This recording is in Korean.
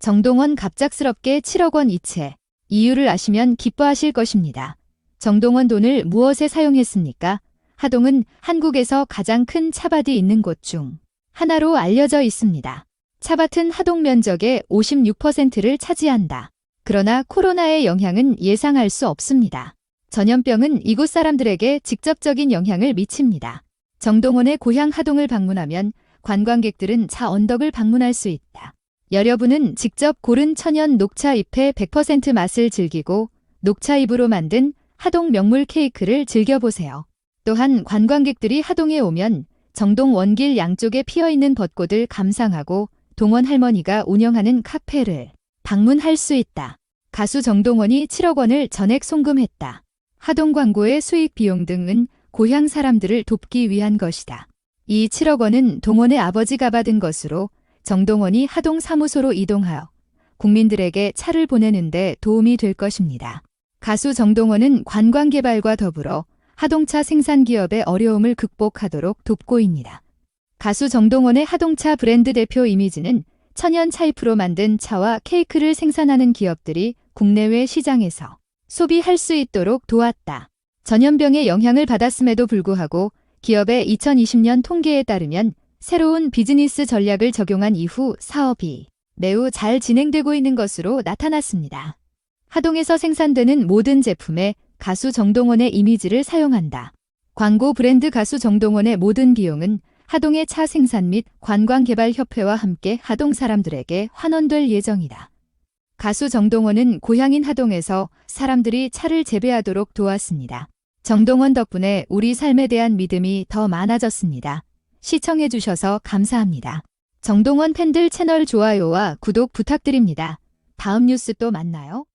정동원 갑작스럽게 7억 원 이체. 이유를 아시면 기뻐하실 것입니다. 정동원 돈을 무엇에 사용했습니까? 하동은 한국에서 가장 큰 차밭이 있는 곳 중 하나로 알려져 있습니다. 차밭은 하동 면적의 56%를 차지한다. 그러나 코로나의 영향은 예상할 수 없습니다. 전염병은 이곳 사람들에게 직접적인 영향을 미칩니다. 정동원의 고향 하동을 방문하면 관광객들은 차 언덕을 방문할 수 있다. 여러분은 직접 고른 천연 녹차 잎의 100% 맛을 즐기고 녹차 잎으로 만든 하동 명물 케이크를 즐겨보세요. 또한 관광객들이 하동에 오면 정동 원길 양쪽에 피어있는 벚꽃을 감상하고 동원 할머니가 운영하는 카페를 방문할 수 있다. 가수 정동원이 7억 원을 전액 송금했다. 하동 광고의 수익 비용 등은 고향 사람들을 돕기 위한 것이다. 이 7억 원은 동원의 아버지가 받은 것으로 정동원이 하동 사무소로 이동하여 국민들에게 차를 보내는데 도움이 될 것입니다. 가수 정동원은 관광개발과 더불어 하동차 생산 기업의 어려움을 극복하도록 돕고 있니다. 가수 정동원의 하동차 브랜드 대표 이미지는 천연 차잎으로 만든 차와 케이크를 생산하는 기업들이 국내외 시장에서 소비할 수 있도록 도왔다. 전염병의 영향을 받았음에도 불구하고 기업의 2020년 통계에 따르면 새로운 비즈니스 전략을 적용한 이후 사업이 매우 잘 진행되고 있는 것으로 나타났습니다. 하동에서 생산되는 모든 제품에 가수 정동원의 이미지를 사용한다. 광고 브랜드 가수 정동원의 모든 비용은 하동의 차 생산 및 관광개발협회와 함께 하동 사람들에게 환원될 예정이다. 가수 정동원은 고향인 하동에서 사람들이 차를 재배하도록 도왔습니다. 정동원 덕분에 우리 삶에 대한 믿음이 더 많아졌습니다. 시청해주셔서 감사합니다. 정동원 팬들 채널 좋아요와 구독 부탁드립니다. 다음 뉴스 또 만나요.